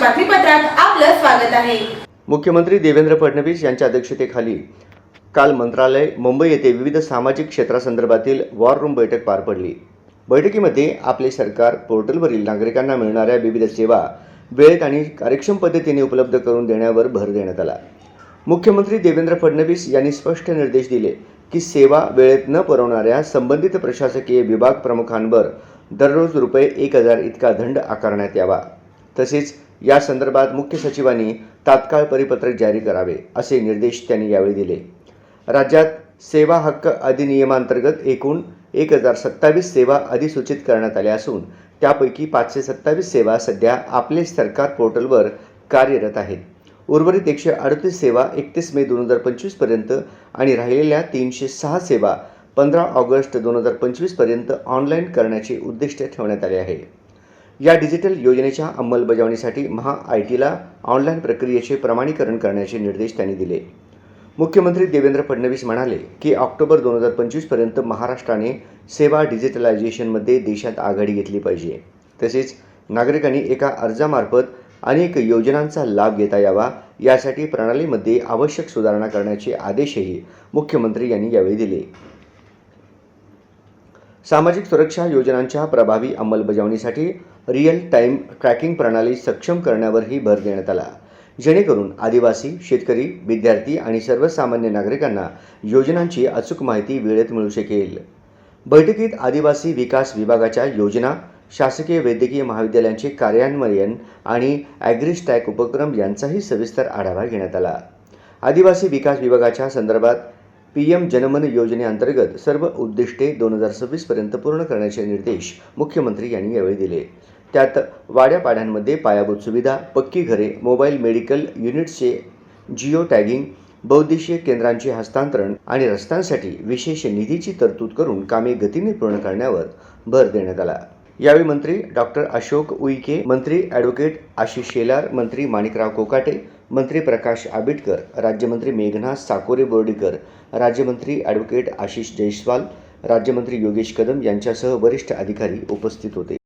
वर्तमानपत्रात आपलं स्वागत आहे. मुख्यमंत्री देवेंद्र फडणवीस यांच्या अध्यक्षतेखाली काल मंत्रालय मुंबई येथे विविध सामाजिक क्षेत्रासंदर्भातील वॉर रूम बैठक पार पडली. बैठकीमध्ये आपले सरकार पोर्टलवरील नागरिकांना मिळणाऱ्या विविध सेवा वेळेत आणि कार्यक्षम पद्धतीने उपलब्ध करून देण्यावर भर देण्यात आला. मुख्यमंत्री देवेंद्र फडणवीस यांनी स्पष्ट निर्देश दिले की सेवा वेळेत न पुरवणाऱ्या संबंधित प्रशासकीय विभाग प्रमुखांवर दररोज रुपये एक हजार इतका दंड आकारण्यात यावा. तसेच या संदर्भात मुख्य सचिवांनी तात्काळ परिपत्रक जारी करावे असे निर्देश त्यांनी यावेळी दिले. राज्यात सेवा हक्क अधिनियमांतर्गत एकूण एक हजार सत्तावीस सेवा अधिसूचित करण्यात आल्या असून त्यापैकी पाचशे सत्तावीस सेवा सध्या आपले सरकार पोर्टलवर कार्यरत आहेत. उर्वरित एकशे अडतीस सेवा एकतीस मे दोन हजार पंचवीसपर्यंत आणि राहिलेल्या तीनशे सहा सेवा पंधरा ऑगस्ट दोन हजार पंचवीसपर्यंत ऑनलाईन करण्याचे उद्दिष्ट ठेवण्यात आले आहे. या डिजिटल योजनेच्या अंमलबजावणीसाठी महा आय टीला ऑनलाईन प्रक्रियेचे प्रमाणीकरण करण्याचे निर्देश त्यांनी दिले. मुख्यमंत्री देवेंद्र फडणवीस म्हणाले की ऑक्टोबर दोन हजार पंचवीसपर्यंत महाराष्ट्राने सेवा डिजिटलायझेशनमध्ये देशात आघाडी घेतली पाहिजे. तसेच नागरिकांनी एका अर्जामार्फत अनेक योजनांचा लाभ घेता यावा यासाठी प्रणालीमध्ये आवश्यक सुधारणा करण्याचे आदेशही मुख्यमंत्री यांनी यावेळी दिले. सामाजिक सुरक्षा योजनांच्या प्रभावी अंमलबजावणीसाठी रिअल टाईम ट्रॅकिंग प्रणाली सक्षम करण्यावरही भर देण्यात आला. जेणेकरून आदिवासी शेतकरी विद्यार्थी आणि सर्वसामान्य नागरिकांना योजनांची अचूक माहिती वेळेत मिळू शकेल. बैठकीत आदिवासी विकास विभागाच्या योजना शासकीय वैद्यकीय महाविद्यालयांचे कार्यान्वयन आणि ॲग्रिस्टॅक उपक्रम यांचाही सविस्तर आढावा घेण्यात आला. आदिवासी विकास विभागाच्या संदर्भात पी एम जनमन योजनेअंतर्गत सर्व उद्दिष्टे दोन हजार सव्वीसपर्यंत पूर्ण करण्याचे निर्देश मुख्यमंत्री यांनी यावेळी दिले. त्यात वाड्यापाड्यांमध्ये पायाभूत सुविधा पक्की घरे मोबाईल मेडिकल युनिट्सचे जिओ टॅगिंग बहुद्देशीय केंद्रांचे हस्तांतरण आणि रस्त्यांसाठी विशेष निधीची तरतूद करून कामे गतीने पूर्ण करण्यावर भर देण्यात आला. यावेळी मंत्री डॉक्टर अशोक उईके मंत्री ॲडव्होकेट आशिष शेलार मंत्री माणिकराव कोकाटे मंत्री प्रकाश आबिटकर राज्यमंत्री मेघना साकोरे बोर्डीकर राज्यमंत्री ॲडव्होकेट आशिष जयस्वाल राज्यमंत्री योगेश कदम यांच्यासह वरिष्ठ अधिकारी उपस्थित होते.